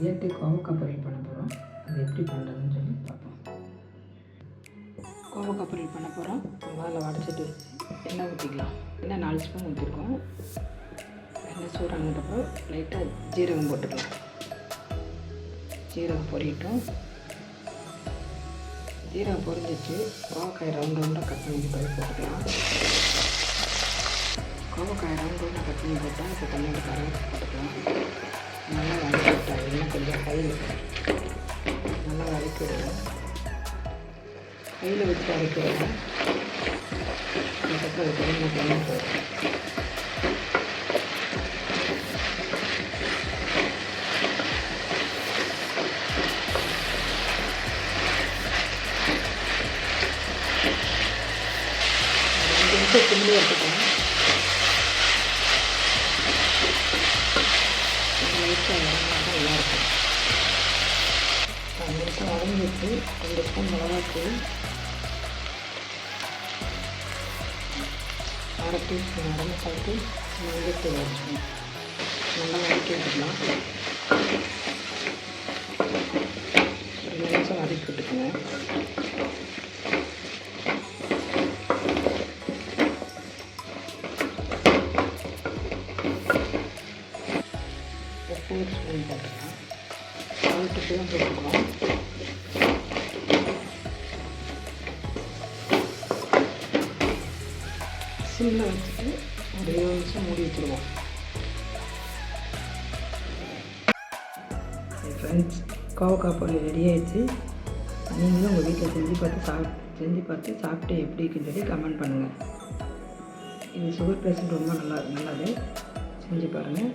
இயற்கை கோவக்காய் பொரியல் பண்ண போகிறோம் அது எப்படி பண்ணுறதுன்னு சொல்லி பார்ப்போம். கோவக்காய் பொரியல் பண்ண போகிறோம் முதல்ல வடைச்சிட்டு வச்சு எண்ணெய் ஊற்றிக்கலாம் எண்ணெய் நாலு ஸ்பூன் ஊற்றிருக்கோம் எண்ணெய் சூடானதுக்கப்புறம் லைட்டாக ஜீரகம் போட்டுக்கலாம். ஜீரகம் பொரியட்டும். ஜீரகம் பொரிஞ்சிச்சு. கோவக்காய் ரவுண்ட் ரவுண்டாக கட் பண்ணி போட்டுக்கலாம். கோவக்காய் ரவுண்ட் ரவுண்டாக கட் பண்ணி போட்டால் இப்போ தண்ணியில் கரை போட்டுக்கலாம். நல்லா கொஞ்சம் கையில். நல்லா வதக்கி விடுவோம் கையில் வச்சு வதக்கி விடுவோம் அதுக்கப்புறம் அது கொஞ்சம் தண்ணி ரெண்டு நிமிஷம் கிண்டி எடுத்துக்கலாம் லைட்டாக ரெண்டு நிமிஷம் வதங்கிட்டு ரெண்டு ஸ்பூன் மிளகாத்தூள். அரை டீஸ்பூன் அரை மசாலாத்தூள் மஞ்சத்தூள் வச்சுக்கணும் நல்லா வதக்கி விட்டுக்கலாம் ஒரு நிமிஷம் வதக்கி விட்டுக்கோங்க. உப்பு ஒரு ஸ்பூன் போட்டுக்கலாம். சால்ட்டு தான் சிம்மில் வச்சுட்டு ஒரு இருபது நிமிஷம் மூடி வச்சுருவோம் ஃப்ரெண்ட்ஸ் கோவக்காய் பொரியல் ரெடி ஆயிடுச்சு. நீங்களும் உங்கள் வீட்டில் செஞ்சு பார்த்து சாப் செஞ்சு பார்த்து சாப்பிட்டு எப்படி இருக்குன்னு சொல்லி கமெண்ட் பண்ணுங்கள் இது சுகர் பேஷண்ட் ரொம்ப நல்லா நல்லது. செஞ்சு பாருங்கள்